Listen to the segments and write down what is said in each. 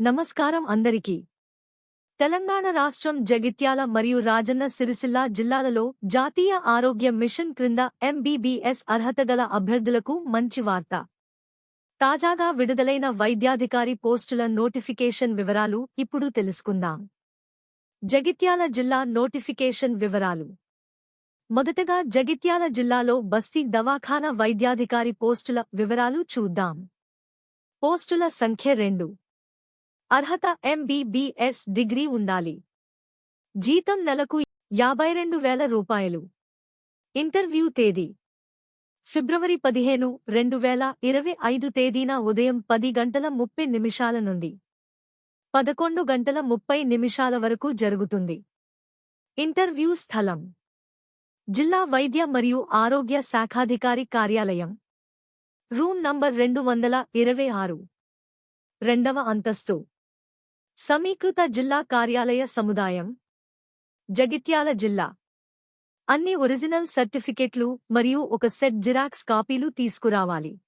నమస్కారం అందరికీ. తెలంగాణ రాష్ట్రం జగిత్యాల మరియు రాజన్న సిరిసిల్ల జిల్లాలలో జాతీయ ఆరోగ్య మిషన్ క్రింద ఎంబీబీఎస్ అర్హత గల అభ్యర్థులకు మంచి వార్త. తాజాగా విడుదలైన వైద్యాధికారి పోస్టుల నోటిఫికేషన్ వివరాలు ఇప్పుడు తెలుసుకుందాం. జగిత్యాల జిల్లా నోటిఫికేషన్ వివరాలు. మొదటగా జగిత్యాల జిల్లాలో బస్తీ దవాఖానా వైద్యాధికారి పోస్టుల వివరాలు చూద్దాం. పోస్టుల సంఖ్య రెండు. అర్హత ఎంబీబీఎస్ డిగ్రీ ఉండాలి. జీతం నెలకు యాభై రెండు వేల రూపాయలు. ఇంటర్వ్యూ తేదీ. ఫిబ్రవరి పదిహేను రెండు వేల ఇరవై ఐదు తేదీన ఉదయం పది గంటల ముప్పై నిమిషాల నుండి పదకొండు గంటల ముప్పై నిమిషాల వరకు జరుగుతుంది. ఇంటర్వ్యూ స్థలం. జిల్లా వైద్య మరియు ఆరోగ్య శాఖాధికారి కార్యాలయం. రూమ్ నంబర్ రెండు వందల ఇరవై ఆరు. రెండవ అంతస్తు. సమీకృత జిల్లా కార్యాలయ సముదాయం. జగిత్యాల జిల్లా. అన్ని ఒరిజినల్ సర్టిఫికెట్లు మరియు ఒక సెట్ జిరాక్స్ కాపీలు తీసుకురావాలి.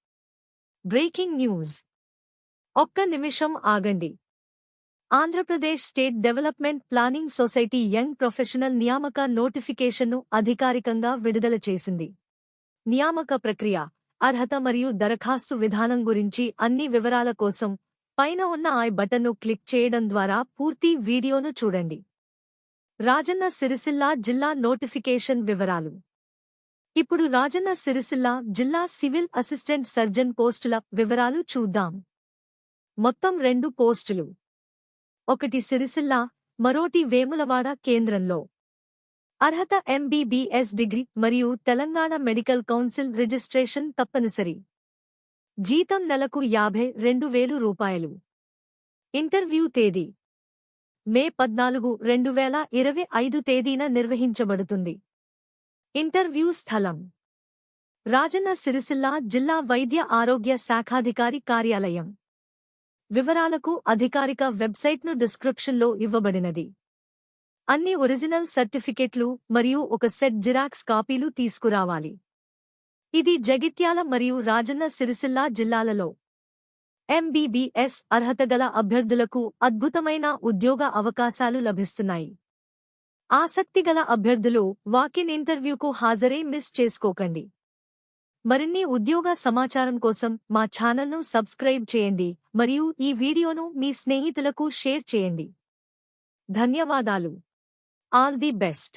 Breaking news. ఒక్క నిమిషం ఆగండి. Andhra Pradesh state development planning society young professional నియామక నోటిఫికేషన్ను అధికారికంగా విడుదల చేసింది. నియామక ప్రక్రియ అర్హత మరియు దరఖాస్తు విధానం గురించి అన్ని వివరాల కోసం పైన ఉన్న ఐ బటన్ను క్లిక్ చేయడం ద్వారా పూర్తి వీడియోను చూడండి. రాజన్న సిరిసిల్ల జిల్లా నోటిఫికేషన్ వివరాలు. ఇప్పుడు రాజన్న సిరిసిల్ల జిల్లా సివిల్ అసిస్టెంట్ సర్జన్ పోస్టుల వివరాలు చూద్దాం. మొత్తం రెండు పోస్టులు. ఒకటి సిరిసిల్ల మరోటి వేములవాడ కేంద్రంలో. అర్హత ఎంబీబీఎస్ డిగ్రీ మరియు తెలంగాణ మెడికల్ కౌన్సిల్ రిజిస్ట్రేషన్ తప్పనిసరి. జీతం నెలకు యాభై రెండు వేలు రూపాయలు. ఇంటర్వ్యూ తేదీ. మే పద్నాలుగు రెండు వేల ఇరవై ఐదు తేదీన నిర్వహించబడుతుంది. ఇంటర్వ్యూ స్థలం. రాజన్న సిరిసిల్ల జిల్లా వైద్య ఆరోగ్య శాఖాధికారి కార్యాలయం. వివరాలకు అధికారిక వెబ్సైట్ను డిస్క్రిప్షన్లో ఇవ్వబడినది. అన్ని ఒరిజినల్ సర్టిఫికెట్లు మరియు ఒక సెట్ జిరాక్స్ కాపీలు తీసుకురావాలి. ఇది జగిత్యాల మరియు రాజన్న సిరిసిల్ల జిల్లాలలో ఎంబీబీఎస్ అర్హతగల అభ్యర్థులకు అద్భుతమైన ఉద్యోగ అవకాశాలు లభిస్తున్నాయి. ఆసక్తిగల అభ్యర్థులు వాకిన్ ఇంటర్వ్యూకు హాజరై మిస్ చేసుకోకండి. మరిన్ని ఉద్యోగ సమాచారం కోసం మా ఛానల్ను సబ్స్క్రైబ్ చేయండి మరియు ఈ వీడియోను మీ స్నేహితులకు షేర్ చేయండి. ధన్యవాదాలు. All the best.